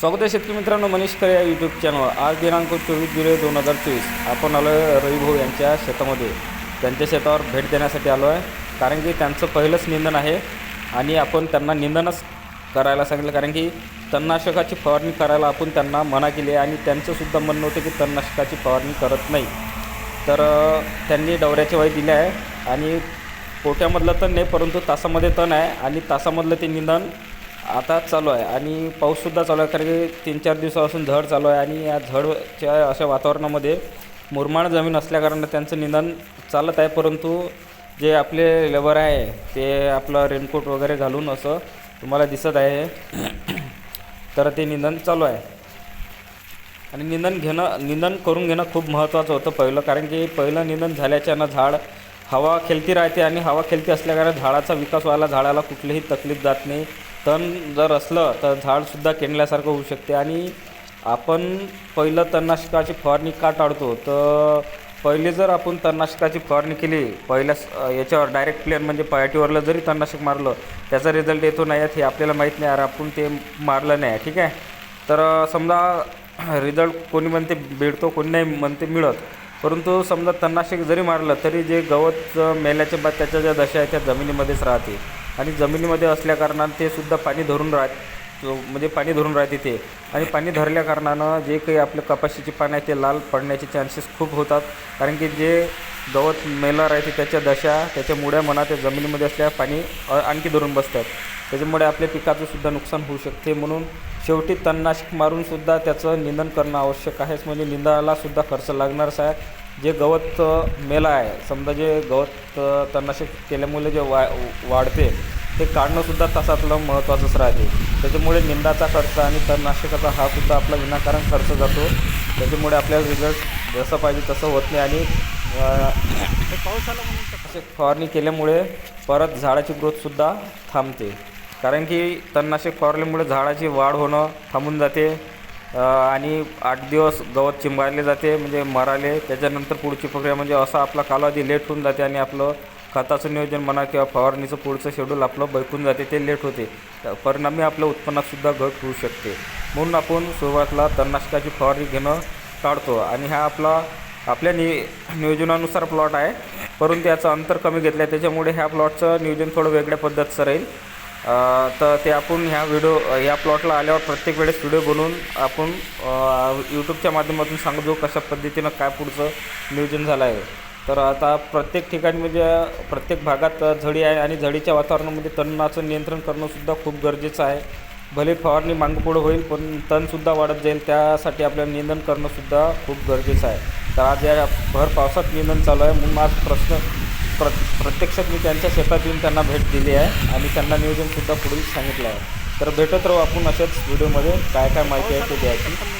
स्वागत आहे शेतकरी मित्रांनो मनीष खरे या यूट्यूब चॅनलवर आज दिनांक चोवीस जुलै दोन हजार चोवीस. आपण आलो आहे रविभाऊ यांच्या शेतामध्ये. त्यांच्या शेतावर भेट देण्यासाठी आलो आहे कारण की त्यांचं पहिलंच निंदन आहे आणि आपण त्यांना निंदनच करायला सांगितलं कारण की तणनाशकाची फवारणी करायला आपण त्यांना मना केली आणि त्यांचंसुद्धा म्हणणं होतं की तणनाशकाची फवारणी करत नाही. तर त्यांनी डवऱ्याचे वाई दिली आहे आणि पोट्यामधलं तण नाही परंतु तासामध्ये तण आहे आणि तासामधलं ते निंदन आता चालू आहे आणि पाऊससुद्धा चालू आहे कारण की तीन चार दिवसापासून झड चालू आहे आणि या झडच्या अशा वातावरणामध्ये मुरमाड जमीन असल्याकारणानं त्यांचं निदान चालत आहे परंतु जे आपले लेबर आहे ते आपलं रेनकोट वगैरे घालून असं तुम्हाला दिसत आहे. तर ते निंदन चालू आहे. आणि निंदन घेणं निंदन करून घेणं खूप महत्त्वाचं होतं पहिलं कारण की पहिलं निंदन झाल्याच्यानं झाड हवा खेळती राहते आणि हवा खेळती असल्याकारणे झाडाचा विकास व्हायला झाडाला कुठलीही तकलीफ जात नाही. तण जर असलं तर झाडसुद्धा किंडल्यासारखं होऊ शकते. आणि आपण पहिलं तणनाशकाची फवारणी का टाळतो? तर पहिले जर आपण तणनाशकाची फवारणी केली पहिल्या याच्यावर डायरेक्ट प्लेन म्हणजे पयाटीवरलं जरी तणनाशक मारलं त्याचा रिझल्ट येतो नाही आहेत हे आपल्याला माहीत नाही. अरे आपण ते मारलं नाही ठीक आहे? तर समजा रिझल्ट कोणी म्हणते भेटतो कोणी नाही म्हणते मिळत. परंतु समजा तणनाशक जरी मारलं तरी जे गवत मेल्याच्या बाद त्याच्या ज्या दशा आहेत त्या जमिनीमध्येच राहते. आणि जमिनीमध्ये असल्याकारणानं ते सुद्धा पाणी धरून राहत म्हणजे पाणी धरून राहते ते. आणि पाणी धरल्याकारणानं जे काही आपलं कपाशीचे पान आहे ते लाल पडण्याचे चान्सेस खूप होतात. कारण की जे गवत मेलं राहते त्याच्या दशा त्याच्या मुळ्या म्हणा त्या जमिनीमध्ये असल्या पाणी आणखी धरून बसतात. त्याच्यामुळे आपल्या पिकाचं सुद्धा नुकसान होऊ शकते. म्हणून शेवटी तणनाशक मारूनसुद्धा त्याचं निंदन करणं आवश्यक आहेच. म्हणजे निंदाला सुद्धा खर्च लागणारच आहे जे गवत अ, मेलं आहे समजा जे गवत तणनाशक केल्यामुळे जे वा वाढते ते काढणंसुद्धा तसातलं महत्त्वाचंच राहते. त्याच्यामुळे निंदाचा खर्च आणि तणनाशकाचा हा सुद्धा आपला विनाकारण खर्च जातो. त्याच्यामुळे आपल्याला रिझल्ट जसं पाहिजे तसं होत नाही आणि पावसाला म्हणून असे फवारणी केल्यामुळे परत झाडाची ग्रोथसुद्धा थांबते. कारण की तणनाशक फवारल्यामुळे झाडाची वाढ होणं थांबून जाते. आणि आठ दिवस गवत चिंबाळले जाते म्हणजे मराले. त्याच्यानंतर पुढची प्रक्रिया म्हणजे असा आपला कालावधी लेट होऊन जाते आणि आपलं खताचं नियोजन म्हणा किंवा फवारणीचं पुढचं शेड्यूल आपलं बैकून जाते ते लेट होते. परिणामी आपल्या उत्पन्नातसुद्धा घट होऊ शकते. म्हणून आपण सुरुवातीला तणनाशकाची फवारणी घेणं टाळतो. आणि हा आपला आपल्या नि नियोजनानुसार प्लॉट आहे. परंतु याचं अंतर कमी घेतलं आहे त्याच्यामुळे ह्या प्लॉटचं नियोजन थोडं वेगळ्या पद्धतीचं राहील. तर ते आपण ह्या व्हिडिओ ह्या प्लॉटला आल्यावर प्रत्येक वेळेस व्हिडिओ बनवून आपण यूट्यूबच्या माध्यमातून सांगतो कशा पद्धतीनं काय पुढचं नियोजन झालं आहे तर आता प्रत्येक ठिकाणी म्हणजे प्रत्येक भागात झडी आहे आणि झडीच्या वातावरणामध्ये तणाचं नियंत्रण करणंसुद्धा खूप गरजेचं आहे. भले फवारणी मागपुढं होईल पण तणसुद्धा वाढत जाईल त्यासाठी आपल्याला निंदन करणंसुद्धा खूप गरजेचं आहे. तर आज या भर पावसात निंदन चालू आहे म्हणून आज प्रश्न प्र प्रत्यक्षात मी त्यांच्या शेतात येऊन त्यांना भेट दिली आहे आणि त्यांना नियोजनसुद्धा पुढील सांगितलं आहे. तर भेटत राहू आपण अशाच व्हिडिओमध्ये काय काय माहिती आहे ते द्यायची.